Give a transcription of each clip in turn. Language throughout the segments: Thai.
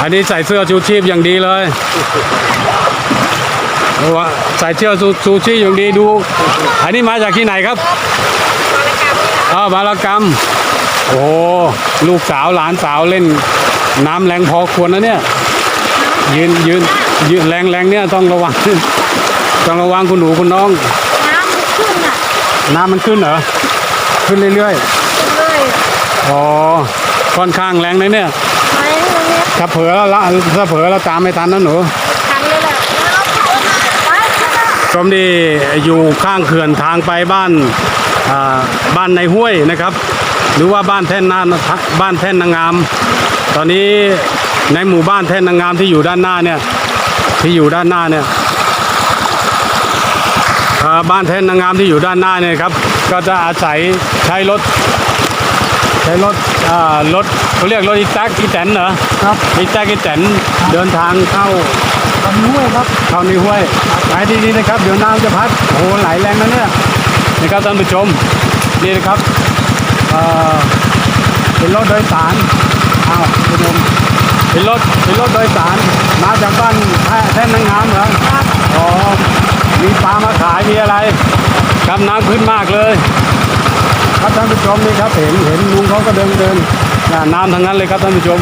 อันนี้ใส่เสื้อชูชีพอย่างดีเลยว่าใส่เสื้อชูชูชีพอย่างดีดู อันนี้มาจากที่ไหนครับอ้าวบารกรรม โอ้โหลูกสาวหลานสาวเล่น น้ำแรงพอควรนะเนี่ย ยืนยืนยืนแรงแรงเนี่ยต้องระวังต้องระวังคุณหนูคุณน้อง น้ำมันขึ้นอะน้ำมันขึ้นเหรอ ขึ้นเรื่อยขึ้นเลยๆอ๋อค่อนข้างแรงนะเนี่ยไปตรงนี้ ถ้าเผลอแล้วละถ้าเผลอแล้วตามไม่ทันนะหนูทันเลยแหละแล้วเขาไปข้างหน้าชมที่อยู่ข้างเขื่อนทางไปบ้านอ่าบ้านในห้วยนะครับ หรือว่าบ้านแท่นนาบ้านแท่นนางงาม ตอนนี้ในหมู่บ้านแท่นนางงามที่อยู่ด้านหน้าเนี่ยที่อยู่ด้านหน้าเนี่ยอ่าบ้านแท่นนางงามที่อยู่ด้านหน้าเนี่ยครับก็จะอาศัยใช้รถ ใช้รถอ่ารถเขาเรียกรถอีแท็กอีแตนเหรอครับอีแท็กอีแตนเดินทางเข้าตอนนี้เว้ยครับเข้าในห้วยไปดีๆนะครับ เดี๋ยวน้ำจะพัดโอ้โหไหลแรงนะเนี่ยนะครับท่านผู้ชมนี่นะครับเอ่อเป็นรถโดยสารอ้าวคุณผู้ชมเป็นรถเป็นรถโดยสารมาจากบ้านแท่แท่นนางงามเหรออ๋อมีปลามาขายมีอะไรครับน้ำขึ้นมากเลย ครับท่านผู้ชมนี่ครับเห็นเห็นลุงเขาก็เดินเดินน้ำทั้งนั้นเลยครับท่านผู้ชม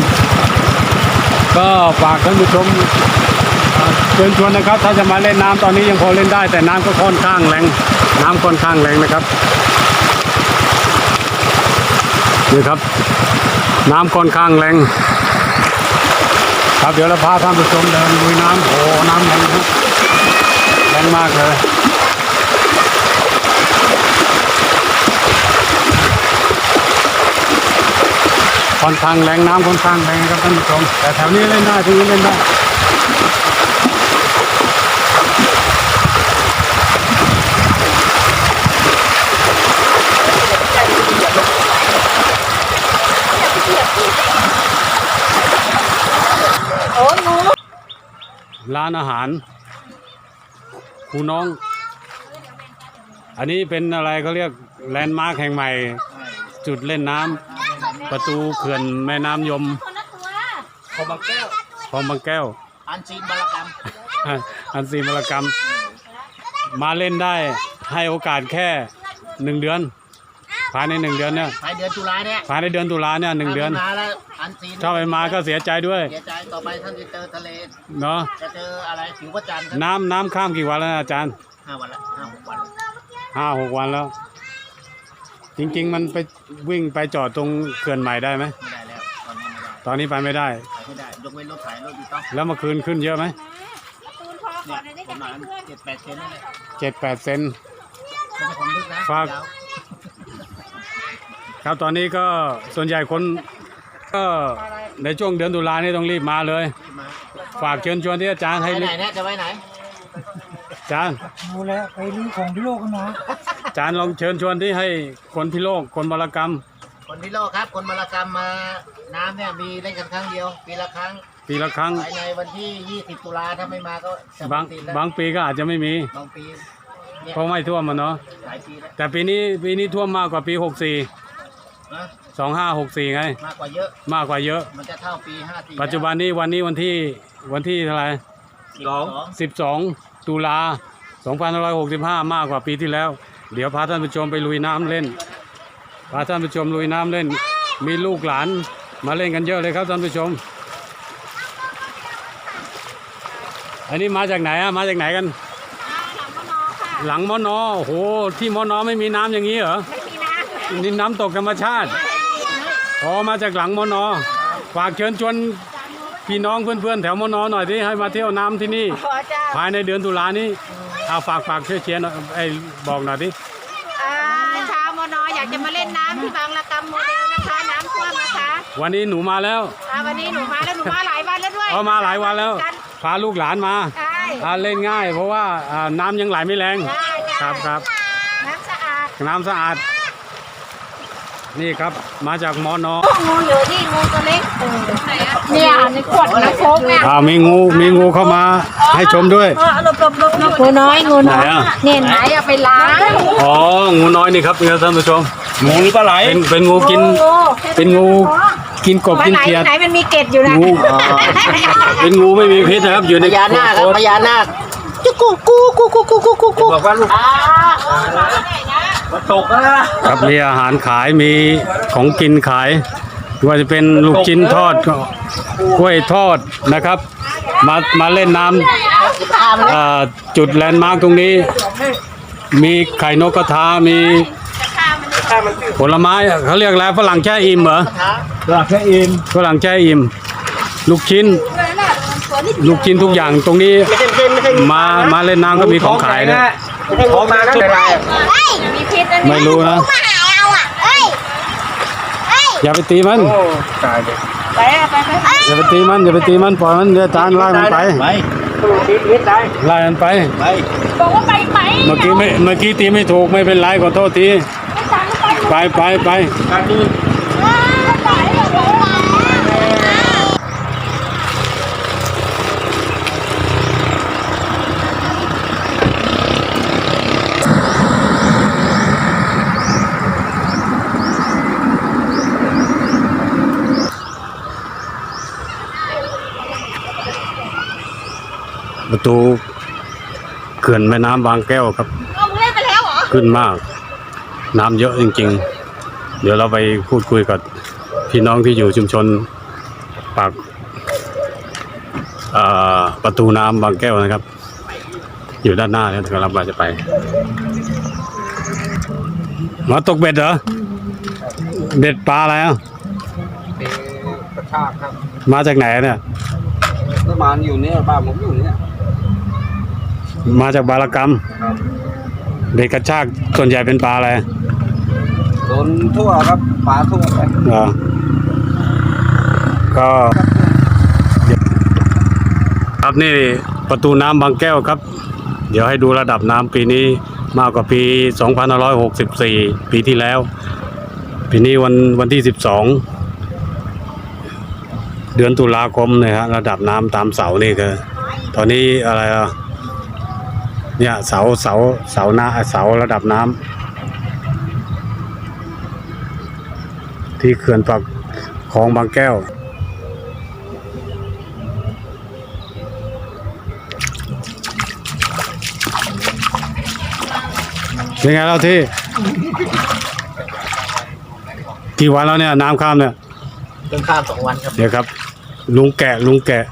ก็ฝากท่านผู้ชมเชิญชวนนะครับ ถ้าจะมาเล่นน้ำตอนนี้ยังพอเล่นได้ แต่น้ำก็ค่อนข้างแรงน้ำค่อนข้างแรงนะครับนี่ครับ น้ำค่อนข้างแรงครับเดี๋ยวเราพาท่านผู้ชมเดินลุยน้ำโอ้น้ำแรงแรงมากเลย ค่อนข้างแรงน้ำค่อนข้างแรงครับท่านผู้ชมแต่แถวนี้เล่นได้ที่นี้เล่นได้โอ้ยงูร้านอาหารครูน้อง อันนี้เป็นอะไรเขาเรียกแลนด์มาร์คแห่งใหม่ จุดเล่นน้ำ ประตูเขื่อนแม่น้ำยมคนละตัวขอบางแก้ว คลองบางแก้ว อันซีนบารกรรมอันซีมรกรรม มาเล่นได้ให้โอกาสแค่หนึ่งเดือน ภายในหนึ่งเดือนเนี่ยภายเดือนตุลาเนี่ยภายในเดือนตุลาเนี่ยหนึ่งเดือน ถ้าไม่มาแล้วอันซีนถ้าไปมาก็เสียใจด้วย เสียใจต่อไปท่านจะเจอทะเล เนาะจะเจออะไรผิวพระจันทร์ครับน้ำน้ำข้ามกี่วันแล้วนะอาจารย์ห้าวันละห้าหกวันห้าหกวันแล้ว จริง ๆ มันไปวิ่งไปจอดตรงเขื่อนใหม่ได้ไหมไม่ได้แล้วตอนนี้ไม่ได้ตอนนี้ไปไม่ได้ไปไม่ได้ยกเว้นรถไถรถอีต้องแล้วเมื่อคืนขึ้นเยอะไหมตูนพอก่เนี่อยนเลยได้ปกัระนมาณเพื่อนเจ็ดแปดเซนนั่นแหละเจ็ดแปดเซน ไม่ใช่ความลึกนะฝาก ยาวครับตอนนี้ก็ส่วนใหญ่คนก็ในช่วงเดือนตุลานี่ต้องรีบมาเลย มาฝากเชิญชวนที่อาจารย์ไปให้ไหนรีบเนี่ยจะไปไหนอา จารย์ดูแลไปรื้อของที่โลกกันมาอาจารย์ลองเชิญชวนที่ให้คนพิโลกคนบรกรรม คนพิโลกครับ คนมารกรรมมาน้ำเนี่ยมีเล่นกันครั้งเดียวปีละครั้งปีละครั้งภายในวันที่ 20 ตุลาถ้าไม่มาก็จะบางติดแล้วบางปีก็อาจจะไม่มีบางปีเนี่ยเพราะไม่ท่วมมันเนาะหลายปีแล้วแต่ปีนี้ปีนี้ท่วมมากกว่าปี 64 นะ2564ไงมากกว่าเยอะ มากกว่าเยอะ มันจะเท่าปี 54ปัจจุบันนี้วันนี้วันที่วันที่เท่าไหร่ สอง12 ตุลา2565 มากกว่าปีที่แล้ว เดี๋ยวพาท่านผู้ชมไปลุยน้ำเล่น พาท่านผู้ชมลุยน้ำเล่น มีลูกหลานมาเล่นกันเยอะเลยครับท่านผู้ชม อันนี้มาจากไหนอะมาจากไหนกัน หลังมานอค่ะหลังมอนอโอ้โห ที่มอนอไม่มีน้ำอย่างนี้เหรอไม่มีน้ำนี่น้ำตกธรรมชาติ อ๋อ มาจากหลังมอนอฝากเชิญชวน พี่น้องเพื่อนๆแถวมอนอหน่อยที่ให้มาเที่ยวน้ำที่นี่พอจ้าภายในเดือนตุลานี้เอาฝากฝากช่วยเชียร์หน่อยไอ้บอกหน่อยดิอ่าชาวมอนออยากจะมาเล่นน้ำที่บางระกำโมเดลนะคะ น้ำท่วมนะคะวันนี้หนูมาแล้วอ่าวันนี้หนูมาแล้วหนูมาหลายวันแล้วด้วยเอามาหลายวันแล้วกันพาลูกหลานมาใช่อ่าเล่นง่าย เพราะว่าอ่าน้ำยังไหลไม่แรง ได้ได้ครับครับน้ำสะอาดน้ำสะอาด นี่ครับมาจากมอนองูอยู่ที่งูตัวเล็กไหนอะเนี่ยในขวดน้ำโค้กเนี่ยอ่ามีงูมีงูเข้ามาให้ชมด้วยหลบหลบหลบงูน้อยงูน้อยไหนอะเนี่ยไหนอะไปล้างอ๋องูน้อยนี่ครับนี่ครับท่านผู้ชมงูหรือปลาไหลเป็นเป็นงูกินงูเป็นงูกินกบว่ากินไหนเขียดไหนมันมีเกล็ดอยู่นะงูเป็นงูไม่มีพิษนะครับอยู่พในญานาคครับโคตพญานาคจุกกูกูกูกูกูกูกูบอกว่าลูกมัน ตกแล้วนะครับมีอาหารขายมีของกินขายไม่ว่าจะเป็นลูกชิ้นทอดก็กล้วยทอดนะครับ มามาเล่นน้ำเอ่อจุดแลนด์มาร์กตรงนี้ มีไข่นกกระทา มีผลไม้เขาเรียกอะไรฝรั่งแช่อิ่มเหรอหลักแค่เองฝรั่งแช่อิ่ม ลูกชิ้น ลูกชิ้นทุกอย่างตรงนี้ มามาเล่นน้ำก็มีของขายด้วยของมาก็ได้มีพิษนะ ไม่รู้นะ มาหาเราอะเอ้ยเอ้ยอย่าไปตีมันตายเลยไปอะไปไปไปอย่าไปตีมัน อย่าไปตีมันปล่อยมันเดี๋ยวจานไล่มันไป ไปพิษพิษได้ไล่มันไป ไปบอกว่าไปไปเมื่อกี้ไม่ เมื่อกี้ตีไม่ถูกไม่เป็นไรขอโทษทีไปไปไปการนี้ ประตูเขื่อนแม่น้ำบางแก้วครับ เอามึงเล่นไปแล้วเหรอ ขึ้นมาก น้ำเยอะจริง ๆ เดี๋ยวเราไปพูดคุยกับพี่น้องที่อยู่ชุมชนปากเอ่อประตูน้ำบางแก้วนะครับ อยู่ด้านหน้าเนี่ยกำลังจะไปมาตกเบ็ดเหรอเบ็ดปลาอะไรอะกระชากครับ มาจากไหนเนี่ย ประมาณอยู่เนี่ยบ้านผมอยู่เนี่ย มาจากบารกรรมครับเบ็ดกระชากส่วนใหญ่เป็นปลาอะไรโดนทั่วครับปลาทั่วไปเหรอก็ครับนี่ประตูน้ำบางแก้วครับ เดี๋ยวให้ดูระดับน้ำปีนี้มากกว่าปี 2564 ปีที่แล้ว ปีนี้วันวันที่ 12 เดือนตุลาคมเนี่ยฮะระดับน้ำตามเสานี่คือตอนนี้อะไรอะ เนี่ยเสาเสาเสาหน้าเสาระดับน้ำที่เขื่อนปากคลองบางแก้วเป็นไงเราที่ กี่วันแล้วเนี่ยน้ำข้ามเนี่ยเพิ่งข้ามสองวันครับ เดี๋ยวครับ ลุงแกะลุงแกะ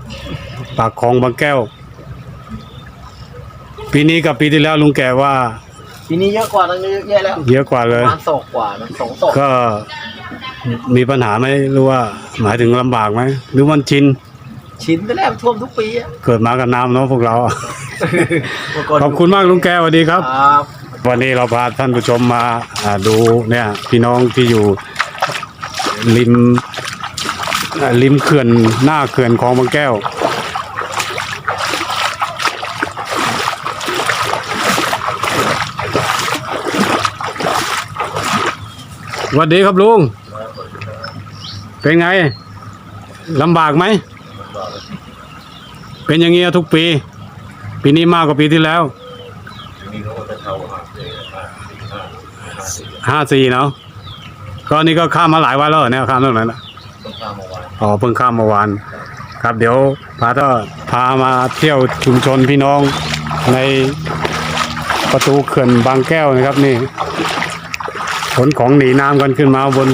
ปากคลองบางแก้ว ปีนี้กับปีที่แล้วลุงแกะว่า ทีนี้เยอะกว่าตรงนี้เยอะแล้วเยอะกว่าปเลยระมาณศอกกว่านะสองศอกก็มีปัญหาไหมหรือว่า หมายถึงลำบากไหมหรือมันชินชิ้นไปแล้วท่วมทุกปีอะเกิดมากับน้ำเนาะพวกเรา เมื่ก่นขอบคุณมากลุงแกสวัสดีครับ ครับ วันนี้เราพาท่านผู้ชมมาอ่าดูเนี่ยพี่น้องที่อยู่ริมอ่าริมเขื่อนหน้าเขื่อนคลองบางแก้ว สวัสดีครับลุง เป็นไงลำบากไหม เป็นอย่างเงี้ยทุกปี ปีนี้มากกว่าปีที่แล้วห้าสี่เนาะก็นี่ก็ข้ามมาหลายวันแล้วเหรอเนี่ยข้ามตั้งแต่นั้นน่ะอ๋อเพิ่งข้ามเมื่อวาน ครับเดี๋ยวพาก็พามาเที่ยวชุมชนพี่น้องในประตูเขื่อนบางแก้วนะครับนี่ ขนของหนีน้ำกันขึ้นมาบน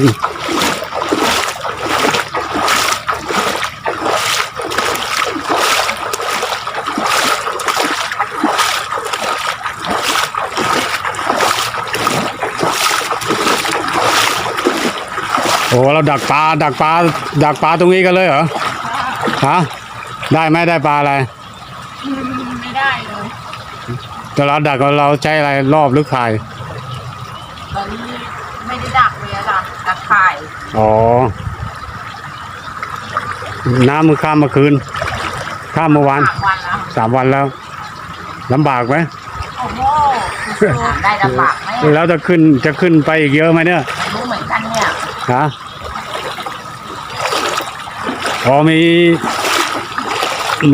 โอ้เราดักปลาดักปลาดักปลาตรงนี้กันเลยเหรอฮะได้ไหมได้ปลาอะไรไม่ได้เลยแต่เราดักเราใช้อะไรรอบหรือข่าย ตอนนี้ไม่ได้ดักเลยอะค่ะดักข่าย อ๋อ น้ำมันข้ามเมื่อคืน ข้ามเมื่อวานสามวันแล้วสามวันแล้วลำบากไหมโอ้โหได้ลำบากไหมแล้วจะขึ้นจะขึ้นไปอีกเยอะไหมเนี่ยไม่รู้เหมือนกันเนี่ยฮะพอมี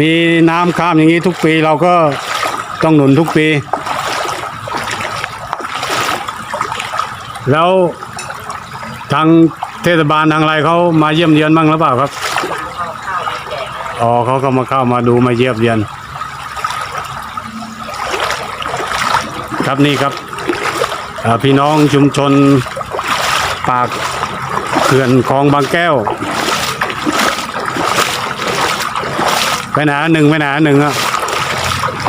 มีน้ำข้ามอย่างนี้ทุกปีเราก็ต้องหนุนทุกปี แล้วทาง เทศบาลทางไรเขามาเยี่ยมเยือนบ้างหรือเปล่าครับอ๋อเขาก็มาเข้ามาดูมาเยี่ยมเยือน ครับนี่ครับพี่น้องชุมชนปากเขื่อนคลองบางแก้วไปหนาหนึ่งไปหนาหนึ่งอะ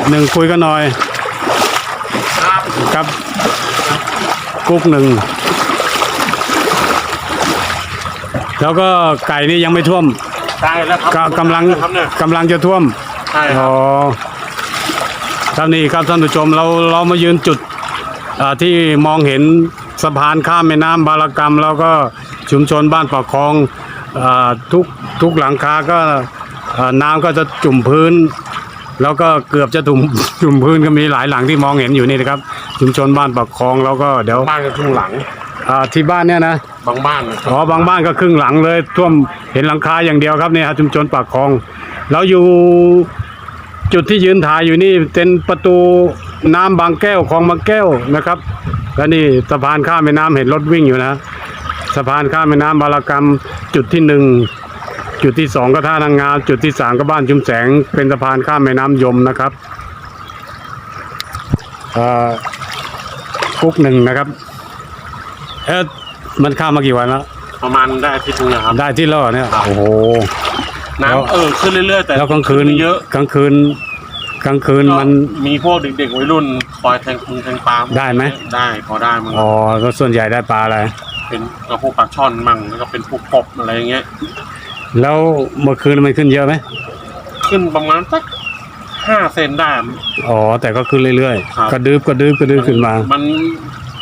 หนึ่งคุยกันหน่อย ครับกุ๊กหนึ่ง แล้วก็ไก่นี่ยังไม่ท่วมใช่แล้วครับก็กำลังครับเนี่ยกำลังจะท่วมใช่คอ๋รัอบครับนี่ครับท่านผู้ชมเราเรามายืนจุดอ่าที่มองเห็นสะพานข้ามแม่น้ำบารกรรม แล้วก็ชุมชนบ้านปากคลองอ่าทุกทุกหลังคาก็อ่าน้ำก็จะจุ่มพื้น แล้วก็เกือบจะถุ่ม จุ่มพื้นก็มีหลายหลังที่มองเห็นอยู่นี่นะครับ ชุมชนบ้านปากคลองแล้วก็เดี๋ยว บ้านก็ครึ่งหลัง อ่าที่บ้านเนี่ยนะบางบ้านนะครับอ๋อบางบ้านก็ครึ่งหลังเลยท่วมเห็นหลังคาอย่างเดียวครับเนี่ยฮะชุมชนปากคลอง แล้วอยู่จุดที่ยืนถ่ายอยู่นี่เป็นประตูน้ำบางแก้วคลองบางแก้วนะครับแล้วนี่สะพานข้ามแม่น้ำเห็นรถวิ่งอยู่นะ สะพานข้ามแม่น้ำบารกรรมจุดที่หนึ่ง จุดที่สองก็ท่านางงามจุดที่สามก็บ้านชุมแสง เป็นสะพานข้ามแม่น้ำยมนะครับเอ่อกุ๊กหนึ่งนะครับ เอ๊ะมันข้ามมากี่วันแล้วประมาณได้อาทิตย์นึงนะครับ ได้ที่ล่อเนี่ยครับ โอ้โหแล้วน้ำเออขึ้นเรื่อยๆ แต่แล้วกลางคืนไม่เยอะกลางคืน กลางคืนมัน ก็มีพวกเด็กๆวัยรุ่นคอยแทงพุงแทงปลาได้ไหม ได้พอได้มั้งอ๋อก็ส่วนใหญ่ได้ปลาอะไร เป็นกระพวกปลาช่อนมั่งแล้วก็เป็นพวกกบอะไรอย่างเงี้ย แล้วเมื่อคืนมันขึ้นเยอะไหมขึ้นประมาณสักห้าเซนได้ อ๋อแต่ก็ขึ้นเรื่อยครับ ๆ กระดึบกระดึบกระดึบขึ้นมามัน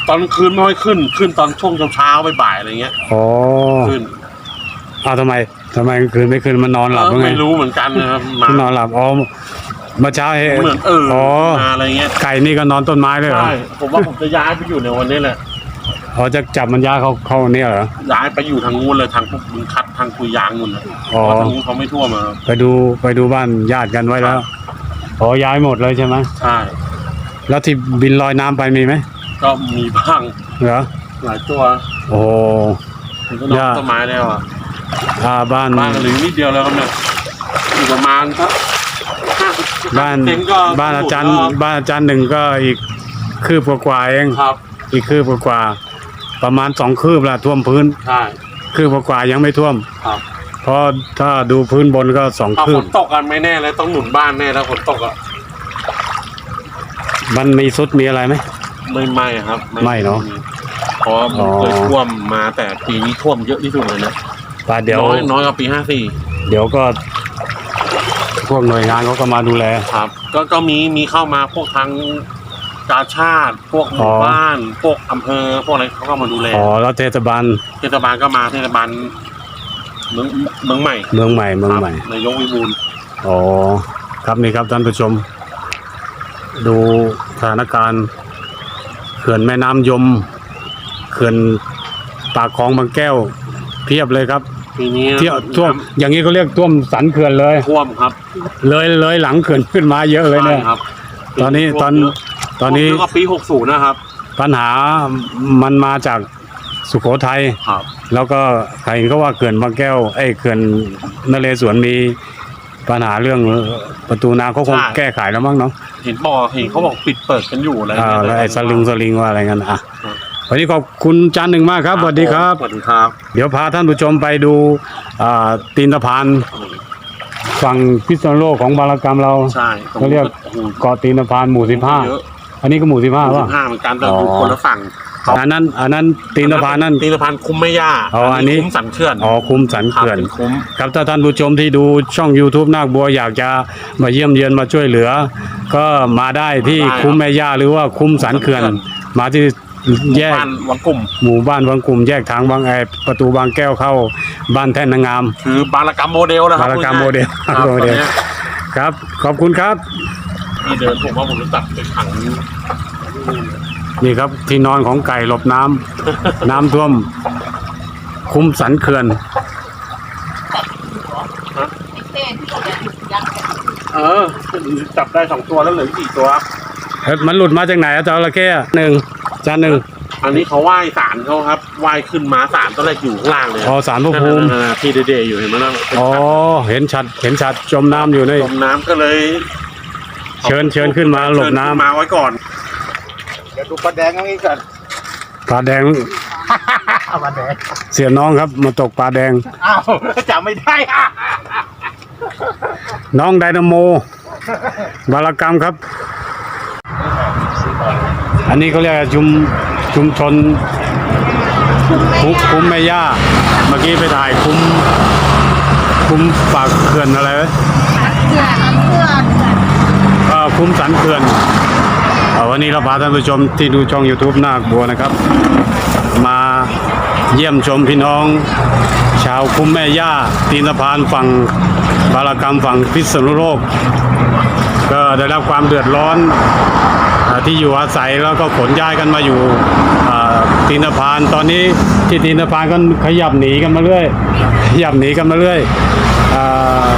ตอนคืนไม่ค่อยขึ้น ขึ้นตอนช่วงเช้าๆบ่ายๆอะไรเงี้ยอ๋อขึ้นอ้าวทำไมทำไมกลางคืนไม่ขึ้นมันนอนหลับเอหรืออไงไม่รู้เหมือนกันนะครับมามันนอนหลับอ๋อเมื่อเช้าเห็นเหมือนเอออ๋อมาอะไรเงี้ยไก่นี่ก็นอนต้นไม้ด้วยเหรอใช่ผมว่าผมจะย้ายไปอยู่ในวันนี้แหละอ๋อจะจับมันย้ายเขาเข้าเนี่ยเหรอย้ายไปอยู่ทางงูนเลยทางพวกมึงคัดทางคุยยางนู่นนะอ๋อเพราะทางนู้นเขาไม่ท่วมอะครับไปดูไปดูบ้านญาติกันไว้แล้วอ๋อย้ายหมดเลยใช่ไหมใช่แล้วที่บินลอยน้ำไปมีไหม ก็มีบ้างเหรอหลายตัวโอ้โหมันก็นอนย่าต้นไม้แล้วอะอ่าบ้าน บ้านเหลือนิดเดียวแล้วครับเนี่ยอยู่ประมาณสักห้าสิบบ้านเซนก็บ้านอาจารย์ บ้านอาจารย์หนึ่งก็อีกคืบกว่าๆเอง ครับอีกคืบกว่าๆประมาณสองคืบละท่วมพื้น ใช่คืบกว่าๆยังไม่ท่วม ครับเพราะถ้าดูพื้นบนก็สองเอาคืฝบนตกกันไม่แน่เลยต้องหนุนบ้านแน่แล้วฝนตกอะมันมีซุดมีอะไรไหม ไม่ไม่ครับไม่เนอะเพราะมันอ๋อเคยท่วมมาแต่ปีนี้ท่วมเยอะที่สุดเลยนะป่าเดี๋ยว น้อยน้อยกว่าปีห้าสี่เดี๋ยวก็พวกหน่วยงานเขาก็มาดูแล ครับ ก็ก็มีมีเข้ามาพวกทางกาชาติ พวกหมู่อ๋อ บ้าน พวกอำเภอ พวกอะไรเขาก็มาดูแลอ๋อแล้วเทศบาลเทศบาลก็มาเทศบาลเมืองเมืองใหม่เมืองใหม่เมืองใหม่ครับนายกวิบูลย์อ๋อครับนี่ครับท่านผู้ชม ดูสถานการณ์ เขื่อนแม่น้ำยม เขื่อนปากคลองบางแก้ว เพียบเลยครับ ปีนี้เที่ยวท่วมอย่างนี้เขาเรียกท่วมสันเขื่อนเลย ท่วมครับเลยเลยหลังเขื่อนขึ้นมาเยอะเลยเนี่ย ใช่ครับตอนนี้ตอนตอนนี้ท่วมเยะกว่าปีหกศูนย์นะครับ ปัญหามันมาจากสุโขทัย ครับ แล้วก็ใครก็ว่าเขื่อนบางแก้วไอ้ยเขื่อนนเรศวรมี ปัญหาเรื่องประตูน้ำเขาคงแก้ไขแล้วมั้งเนาะเห็นบอกเห็นเขาบอกปิดเปิดกันอยู่อะไรอ่าเงี้ยแล้วไอ้สลิงสลิงว่าอะไรกันอะครับวันนี้ขอบคุณจันหนึ่งมากครับสวัสดีครับ สวัสดีครับ เดี๋ยวพาท่านผู้ชมไปดูอ่าตีนสะพานฝั่งพิษณุโลกของบารกรรมเรา ใช่ตงเขาเรียกโอ้โหเกาะตีนสะพานหมู่สิบห้าเยอะอันนี้ก็หมู่สิบห้าหมู่ป่ะสิบห้าเหมือนกันแต่อ๋ออยู่คนละฝั่ง อันนั้นอันนั้นตีนสะพานนั่น ตีนสะพานคุ้มแม่ย่าอ๋ออันนี้ คุ้มสันเขื่อนอ๋อคุ้มสันครับเขื่อน เป็นคุ้ม ครับถ้าท่านผู้ชมที่ดูช่อง YouTube นาคบัวอยากจะมาเยี่ยมเยียนมาช่วยเหลือ ก็มาได้ที่มาได้ครับคุ้มแม่ย่าหรือว่าคุ้มสันเขื่อนมาที่แยกบ้านวังกลุ่ม หมู่บ้านวังกลุ่มแยกทางบางไอประตูบางแก้วเข้าบ้านแท่นนางงาม คือบารกรรมโมเดลนะครับบารกรรมโมเดลครับโมเดล ตอนนี้ยครับ ขอบคุณครับ ที่เดินผมว่าผมรู้จักเป็นถัง นี่ครับที่นอนของไก่หลบน้ำ น้ำท่วม คุ้มสันเขื่อนเออ จับได้สองตัวแล้วเหลืออีกสี่ตัวเอ้ยมันหลุดมาจากไหนอะจระเข้อะหนึ่งจานหนึ่งอันนี้เขาไหว้ศาลเขาครับว่ายขึ้นมาสารตอนแรกอยู่ข้างล่างเลยอ๋อสารพระภูมินั่นๆๆๆที่เดย์ๆอยู่เห็นไหมนั่นเป็นอ๋อเห็นชัดเห็นชัดจมน้ำอยู่ในจมน้ำก็เลยเชิญเชิญขึ้นมาหลบน้ำเชิญขึ้มาไว้ก่อนเดี๋ยวดูปลาแดงตรงนี้ก่อนปลาแดงปลาแดงเสียน้องครับ มาตกปลาแดง อ้าวจำไม่ได้อะน้องไดนาโมบารกรรมครับ อันนี้เขาเรียกชุมชุมชนคุ้มคุ้มแม่ย่า เมื่อกี้ไปถ่ายคุ้มคุ้มปากเขื่อนอะไรวะเออคุ้มสันเขื่อนเอ่อ วันนี้เราพาท่านผู้ชมที่ดูช่อง YouTube นาคบัวนะครับ มาเยี่ยมชมพี่น้อง ชาวคุ้มแม่ย่าตีนสะพานฝั่งบารกรรมฝั่งพิษณุโลก ก็ได้รับความเดือดร้อนอที่อยู่อาศัยแล้วก็ขนย้ายกันมาอยู่ตีนสะพานตอนนี้ที่ตีนสะพานก็ขยับหนีกันมาเรื่อยขยับหนีกันมาเรื่อยอ่า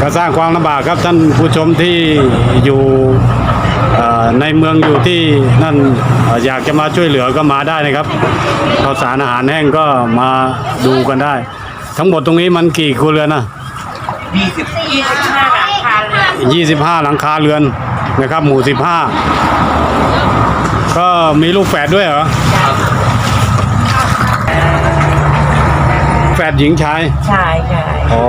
ก็สร้างความลำบากครับท่านผู้ชมที่อยู่ ในเมืองอยู่ที่นั่นเอ่ออยากจะมาช่วยเหลือก็มาได้นะครับข้าวสารอาหารแห้งก็มาดูกันได้ ทั้งหมดตรงนี้มันกี่ครัวเรือนนะ25หลังคาเรือนนะครับ หมู่ 15 ก็มีลูกแฝดด้วยเหรอแฝดหญิงชายใช่ใช่อ๋อ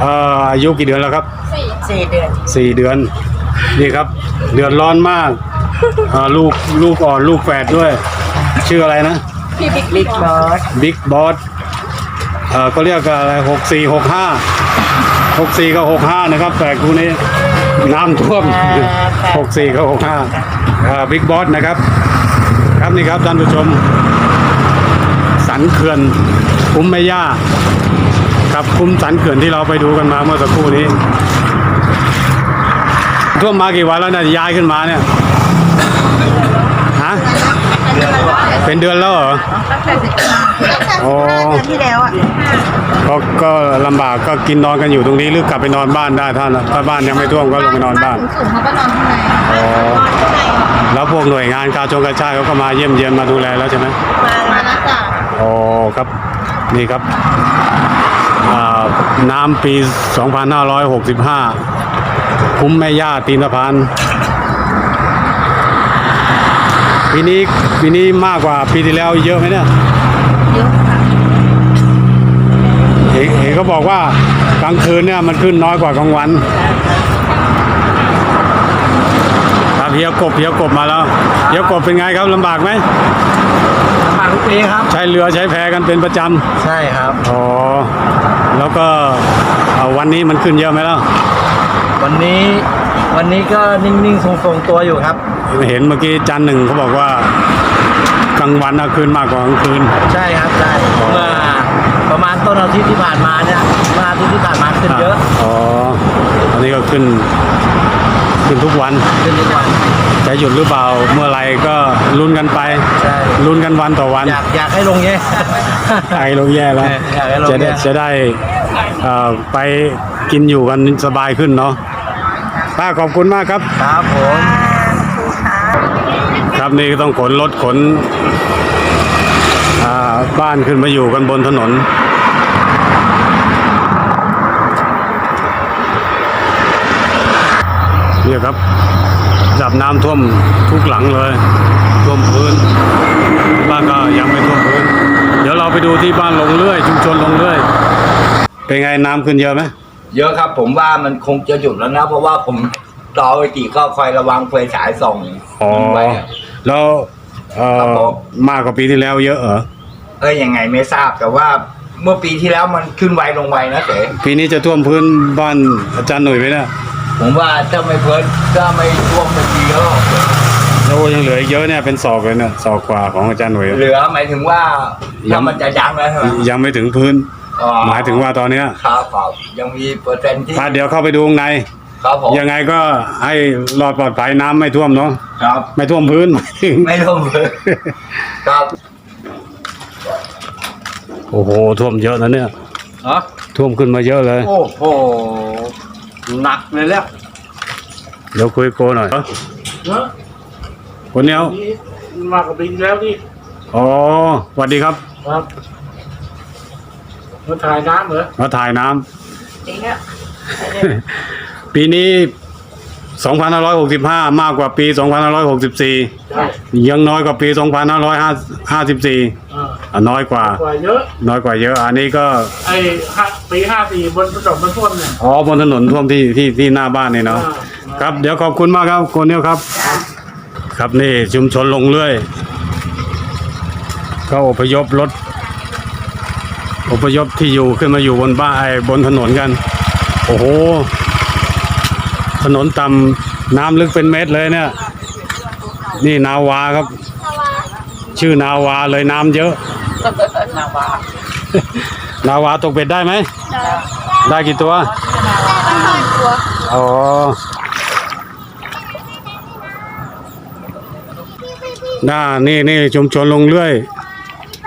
เอ่ออายุกี่เดือนแล้วครับสี่เดือนสี่เดือน นี่ครับ เดือดร้อนมากเอ่อลูกลูกอ่อนลูกแฝดด้วย ชื่ออะไรนะบิ๊กบอสบิ๊กบอสเอ่อก็เรียกอะไรหกสี่หกห้าหกสี่กับหกห้านะครับ แต่กูนี้น้ำท่วมหกสี่กับหกห้าบิ๊กบอสนะครับ ครับนี่ครับท่านผู้ชม สันเขื่อนคุ้มแม่ย่า ครับคุ้มสันเขื่อนที่เราไปดูกันมาเมื่อสักครู่นี้ ท่วมมากี่วันแล้วเนี่ยย้ายขึ้นมาเนี่ยฮะเป็นเดือนแล้วเหรอโอ้ที่แล้วอะก็ก็ลำบากก็กินนอนกันอยู่ตรงนี้หรือกลับไปนอนบ้านได้ถ้าถ้าบ้านยังไม่ท่วมก็ลงไปนอนบ้านสูงเขาก็นอนข้างในอ๋อแล้วพวกหน่วยงานกาชงกาชาติเขาก็มาเยี่ยมเยียนมาดูแลแล้วใช่ไหมมาแล้วจ้ะอ๋อครับนี่ครับอ่าน้ำปี 2565 คุ้มแม่ย่าตีนสะพานปีนี้ปีนี้มากกว่าปีที่แล้วเยอะไหมเนี่ยเยอะค่ะเห็นเห็นเขาบอกว่ากลางคืนเนี่ยมันขึ้นน้อยกว่ากลางวันครับเฮียกบเฮียกบมาแล้วเฮียกบเป็นไงครับลำบากไหมมาทุกปีครับ ใช้เรือใช้แพกันเป็นประจใช่ครับำอ๋อแล้วก็เอาวันนี้มันขึ้นเยอะไหมล่ะ วันนี้วันนี้ก็นิ่งๆทรงๆตัวอยู่ครับ เห็นเมื่อกี้จันหนึ่งเขาบอกว่ากลางวันเอาขึ้นมากกว่ากลางคืน ใช่ครับใช่เมื่อประมาณต้นอาทิตย์ที่ผ่านมาเนี่ยเมื่ออาทิตย์ที่ผ่านมาขึ้นเยอะอ๋ออันนี้ก็ขึ้นขึ้นทุกวันขึ้นทุกวันจะหยุดหรือเปล่าเมื่อไหรก็ลุ้นกันไปใช่ลุ้นกันวันต่อวัน อยากอยากให้ลงเยอะไอลงแย่แล้วอยากให้ลงจะได้แย่จะได้เอ่อไปกินอยู่กันสบายขึ้นเนาะ ป้าขอบคุณมากครับ ครับผมครับนี่ก็ต้องขนรถขนอ่าบ้านขึ้นมาอยู่กันบนถนน เนี่ยครับระดับน้ำท่วมทุกหลังเลย ท่วมพื้น บ้านก็ยังไม่ท่วมพื้น เดี๋ยวเราไปดูที่บ้านลงเรื่อย ชุมชนลงเรื่อย เป็นไงน้ำขึ้นเยอะไหม เยอะครับ ผมว่ามันคงจะหยุดแล้วนะเพราะว่าผมต่อไปตีก็คอยระวังไฟฉายส่องอ๋อ ไว้อะ แล้วเอ่ครับอผมมากกว่าปีที่แล้วเยอะเหรอเอ้ยยังไงไม่ทราบแต่ว่าเมื่อปีที่แล้วมันขึ้นไวลงไวนะเต๋ปีนี้จะท่วมพื้นบ้านอาจารย์หนุ่ยไหมเนี่ยผมว่าถ้าไม่เพิ่นถ้าไม่ท่วมเป็นปีก็แล้วยังเหลืออีกเยอะเนี่ยเป็นศอกเลยเนี่ยศอกกว่าของอาจารย์หนุ่ยเหลือหมายถึงว่าถ้ามันจะยั้งแล้วใช่ไหมยังไม่ถึงพื้นอ๋อ หมายถึงว่าตอนเนี้ยครับครับยังมีเปอร์เซ็นต์ที่ถ้าเดี๋ยวเข้าไปดูข้างใน ครับผมยังไงก็ให้รอดปลอดภัยน้ำไม่ท่วมเนาะครับ ไม่ท่วมพื้นไม่ท่วมเลยครับโอ้โหท่วมเยอะนะเนี่ยฮะท่วมขึ้นมาเยอะเลย โอ้โหหนักเลยแล้วเดี๋ยวคุยโกหน่อยเนอะคนเนี้ยนี่มากกว่าปีที่แล้วนี่อ๋อสวัสดีครับครับ มาถ่ายน้ำเหรอมาถ่ายน้ำจริงอะปีนี้ 2565 มากกว่าปี 2564 ใช่ยังน้อยกว่าปี 2554อ่าอะน้อยกว่า กว่าเยอะ น้อยกว่าเยอะ อันนี้ก็ไอ้ห้าปีห้าสี่บนประสบมันท่วมเนี่ยอ๋อบนถนนท่วมที่ที่ที่หน้าบ้านนี่เนาะอ่าครับ เดี๋ยวขอบคุณมากครับคนเนี้ยครับ ครับนี่ชุมชนลงเรื่อย ก็อพยพรถ อพยพที่อยู่ขึ้นมาอยู่บนบ้านไอ้บนถนนกัน โอ้โห ถนนต่ำน้ำลึกเป็นเมตรเลยเนี่ย นี่นาวาครับ ชื่อนาวาเลยน้ำเยอะ นาวานาวาตกเป็ดได้ไหม ได้กี่ตัวอ๋อน่านี่นี่ชุมชนลงเรื่อย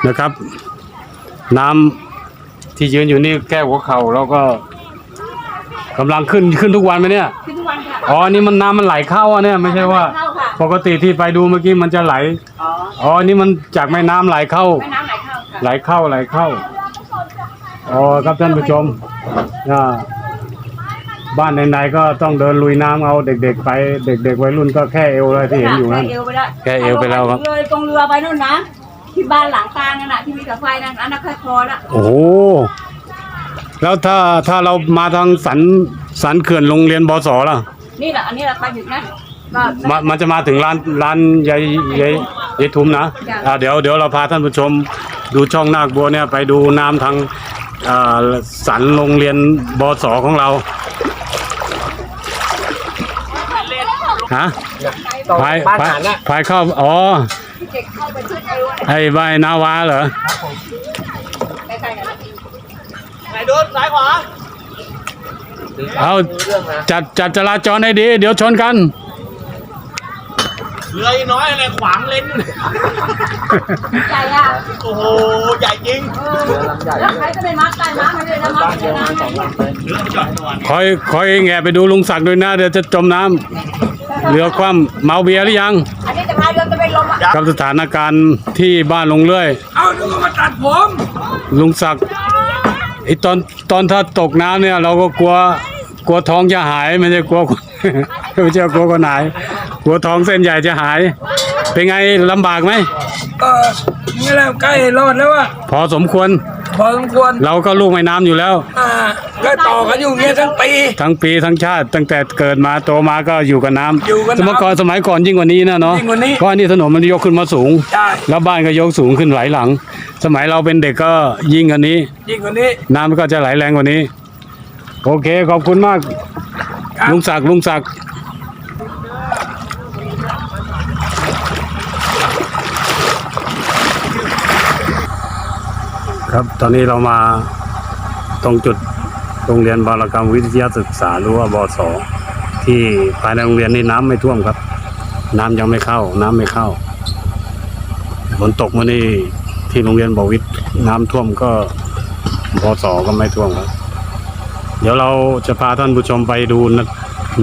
นะครับ น้ำ ที่ยืนอยู่นี่แก้หัวเข่าแล้วก็กำลังขึ้นขึ้นทุกวันไหมเนี่ยขึ้นทุกวันค่ะ อ๋อนี่มันน้ำมันไหลเข้าอะเนี่ยไม่ใช่ว่าเข้าค่ะ ปกติที่ไปดูเมื่อกี้มันจะไหลอ๋ออ๋อนี่มันจากแม่น้ำไหลเข้า แม่น้ำไหลเข้าค่ะ ไหลเข้าไหลเข้าอ๋อครับท่านผู้ชมอ่าบ้านไหนๆก็ต้องเดินลุยน้ำเอาเด็กๆไป เด็กๆวัยรุ่นก็แค่เอวเลยที่เห็นอยู่นั่น แค่เอวไปแล้วแค่เอวไปแล้วครับ เลยตรงเรือไปนู่นนะ ที่บ้านหลังกลางนั่นน่ะที่มีกับไฟนั่นอันนั้นแค่พอละโอ้โหแล้วถ้าถ้าเรามาทางสันสันเขื่อนโรงเรียนบสล่ะ นี่แหละอันนี้แหละไปถึงนั่นก็มามันจะมาถึงร้านร้านยายยายยายทุมนะจ้ะอ่าเดี๋ยวเดี๋ยวเราพาท่านผู้ชมดูช่องนาคบัวเนี่ยไปดูน้ำทางอ่าสันโรงเรียนบสของเราฮะพายพายพายเข้าอ๋อ ไอ้ใบนาวาเหรอใกล้ๆกันไหนโดนซ้ายขวาเอาจัดจัดจราจรให้ดี เดี๋ยวชนกันเรือน้อยอะไรขวางเลนอยู่เนี่ยใหญ่อะโอ้โหใหญ่จริงแล้วใครจะไปมัดใต้น้ำให้ด้วยนะมัดใต้น้ำให้เรือจอดนอนคอยคอยแงะไปดูลุงศักดิ์ด้วยนะเดี๋ยวจะจมน้ำเรือคว่ำเมาเบียร์หรือยังอันนี้จะพายเรือ กับสถานการณ์ที่บ้านลงเรื่อย เอาดูมาตัดผมลุงศักดิ์ไอตอนตอนถ้าตกน้ำเนี่ย เราก็กลัวกลัวท้องจะหายไม่ใช่กลัวไม่ใช่กลัวคนหายกลัวท้องเส้นใหญ่จะหาย เป็นไงลำบากไหมเออนี่แหละใกล้รอดแล้วอะพอสมควร พอสมควรเราก็ลูกแม่น้ำอยู่แล้ว อ่าก็ต่อกันอยู่เงี้ยทั้งปี ทั้งปีทั้งชาติ ตั้งแต่เกิดมาโตมาก็อยู่กับน้ำอยู่กับน้ำสมัยก่อนสมัยก่อนยิ่งกว่านี้นะเนาะยิ่งกว่านี้ เพราะอันนี้ถนนมันยกขึ้นมาสูง ใช่แล้วบ้านก็ยกสูงขึ้นหลายหลัง สมัยเราเป็นเด็กก็ยิ่งกว่านี้ ยิ่งกว่านี้ น้ำมันก็จะไหลแรงกว่านี้ โอเคขอบคุณมาก ครับ ลุงศักดิ์ลุงศักดิ์ ครับ ตอนนี้เรามาตรงจุดโรงเรียนบารกรรมวิทยาศึกษาหรือว่าบสที่ภายในโรงเรียนนี่น้ำไม่ท่วมครับ น้ำยังไม่เข้า น้ำไม่เข้าฝนตกมานี่ที่โรงเรียนบวิทน้ำท่วมก็บสก็ไม่ท่วมครับ เดี๋ยวเราจะพาท่านผู้ชมไปดูนะ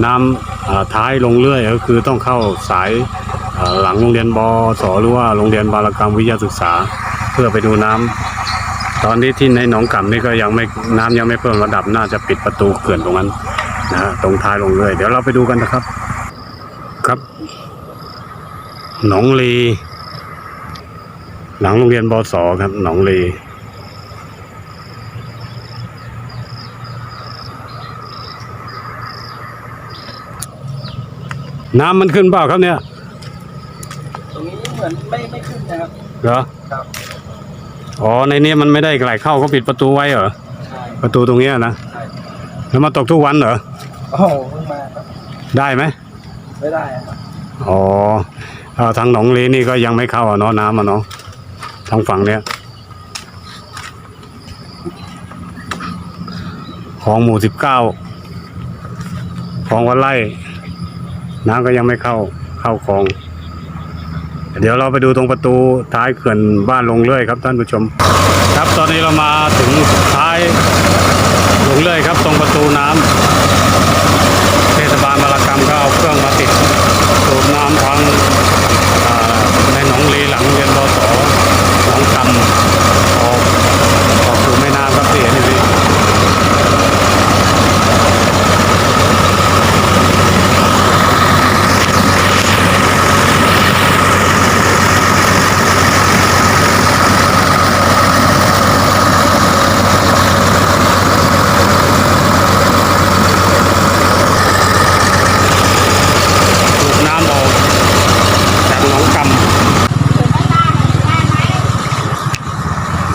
น้ำอ่าท้ายลงเรื่อยก็คือต้องเข้าสายหลังโรงเรียนบสหรือว่าโรงเรียนบารกรรมวิทยาศึกษา เพื่อไปดูน้ำ ตอนนี้ที่ในหนองกำนี่ก็ยังไม่น้ำยังไม่เพิ่มระดับน่าจะปิดประตูเขื่อนตรงนั้นนะฮะตรงท้ายลงเรื่อยเดี๋ยวเราไปดูกันนะครับ ครับ หนองลี หลังโรงเรียนบสครับ หนองลีน้ำมันขึ้นเปล่าครับเนี่ย ตรงนี้เหมือนไม่ไม่ขึ้นนะครับ เหรอ ครับ อ๋อในนี้มันไม่ได้ไหลเข้าเขาปิดประตูไว้เหรอประตูตรงเนี้ยนะแล้วมาตกทุกวันเหรอโอ้โหเพิ่งมาครับได้ไหมไม่ได้ครับอ๋อเอ่อทางหนองลีนี่ก็ยังไม่เข้าอะเนาะน้ำอะเนาะทางฝั่งเนี้ยของหมู่สิบเก้าของวัดไร่น้ำก็ยังไม่เข้าเข้าคลอง เดี๋ยวเราไปดูตรงประตูท้ายเขื่อนบ้านลงเรื่อยครับท่านผู้ชม ครับตอนนี้เรามาถึงท้ายลงเรื่อยครับ ตรงประตูน้ำเทศบาลมารกรรมก็เอาเครื่องมาติดสูบน้ำทางอ่าในหนองลีหลังโรงเรียนบส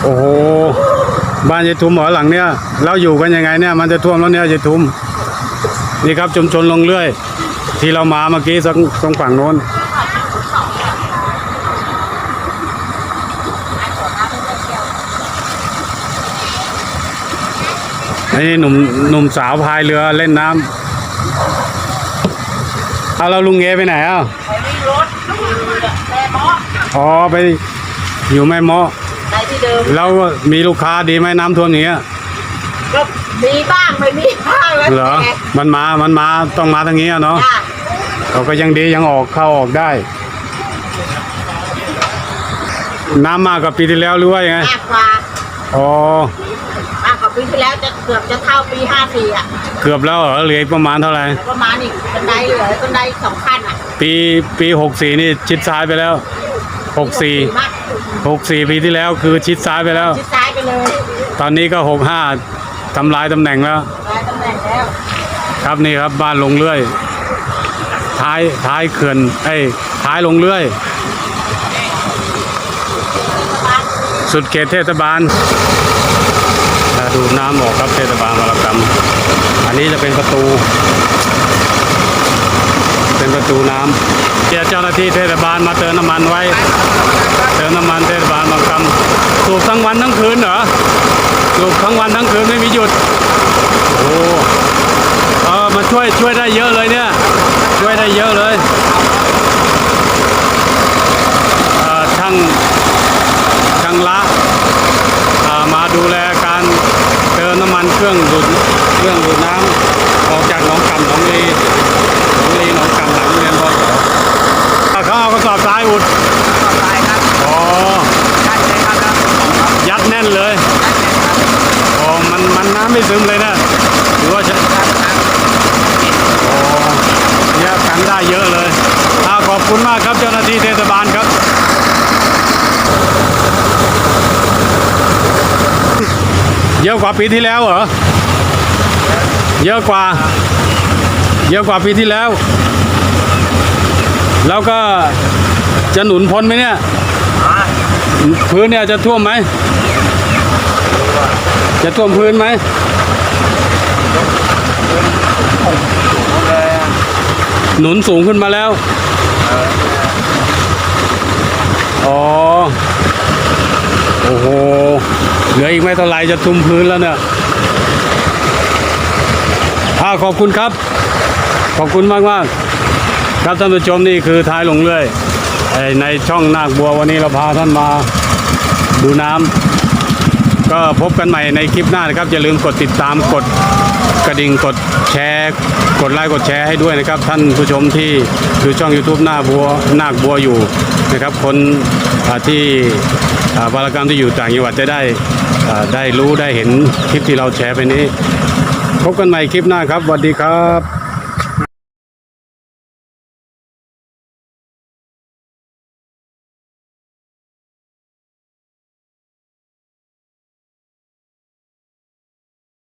โอ้โหบ้านยายทุมหรอหลังเนี้ยเราอยู่กันยังไงเนี่ย มันจะท่วมแล้วเนี่ยยายทุมนี่ครับชุมชนลงเรื่อย ที่เรามาเมื่อกี้ตรงตรงฝั่งโน้นนี่หนุ่มหนุ่มสาวพายเรือเล่นน้ำเอาเราลุงเอไปไหนอะอ๋อไปอยู่แม่เมาะไป ที่เดิมแล้วมีลูกค้าดีไหมน้ำท่วมอย่างเงี้ยก็มีบ้างไม่มีบ้างแล้วเหรอ แต่มันมา มันมา ต้องมาทางนี้อะเนาะ จ้ะเขาก็ยังดียังออกเข้าออกได้ น้ำมากกว่าปีที่แล้วหรือว่ายังไงมากกว่าอ๋อ มากกว่าปีที่แล้วจะเกือบจะเท่าปีห้าสี่อะเกือบแล้วเหรอเหลืออีกประมาณเท่าไหร่ ประมาณอีกบันไดเหลือบันไดสองขั้นอะปีปีหกสี่นี่ชิดซ้ายไปแล้ว หกสี่มากหกสี่ปีที่แล้วคือชิดซ้ายไปแล้ว ชิดซ้ายไปเลย ตอนนี้ก็หกห้าทำลายตำแหน่งแล้วได้ตำแหน่งแล้ว ครับนี่ครับบ้านลงเรื่อย ท้ายท้ายเขื่อนไอ้ยท้ายลงเรื่อย สุดเขตเทศบาลถ้าดูดน้ำออกครับเทศบาลวรกรรม อันนี้จะเป็นประตู เป็นประตูน้ำ เจ้าหน้าที่เทศบาลมาเติมน้ำมันไว้ เติมน้ำมันเทศบาลบางคำสูบทั้งวันทั้งคืนเหรอสูบทั้งวันทั้งคืนไม่มีหยุดโอ้เออมาช่วยช่วยได้เยอะเลยเนี่ย ช่วยได้เยอะเลยเออช่างช่างละอ่ามาดูแลการเติมน้ำมันเครื่องดูดเครื่องดูดน้ำออกจากหนองกำหนองลีหนองลีหนองกำหลังโรงเรียนพอเขาเอากระสอบทรายอุดอ๋อยัดแน่นเลยอ๋อมันมันน้ำ ไม่ซึมเลยนะหรือว่าจะโอ้เยอะกันได้เยอะเลยอาขอบคุณมากครับเจ้าหน้าที่เทศบาลครับเยอะกว่าปีที่แล้วเหรอ เยอะกว่า เยอะกว่าปีที่แล้ว แล้วก็จะหนุนพ้นไหมเนี่ย พื้นเนี่ยจะท่วมไหม จะท่วมพื้นไหมหนุนสูงขึ้นมาแล้ว อ๋อ โอ้โห เหลืออีกไม่เท่าไรจะทุ่มพื้นแล้วเนี่ยอ่าขอบคุณครับ ขอบคุณมากมากครับท่านผู้ชมนี่คือท้ายลงเรื่อย ในช่องนาคบัววันนี้เราพาท่านมาดูน้ำ ก็พบกันใหม่ในคลิปหน้านะครับ อย่าลืมกดติดตามกดกระดิ่งกดแชร์ กดไลค์กดแชร์ให้ด้วยนะครับ ท่านผู้ชมที่ดูช่อง YouTube หน้าบัวนาคบัวอยู่นะครับ คนที่อ่าบารกรรมที่อยู่ต่างจังหวัดจะได้อ่าได้รู้ได้เห็นคลิปที่เราแชร์ไปนี้ พบกันใหม่คลิปหน้าครับสวัสดีครับ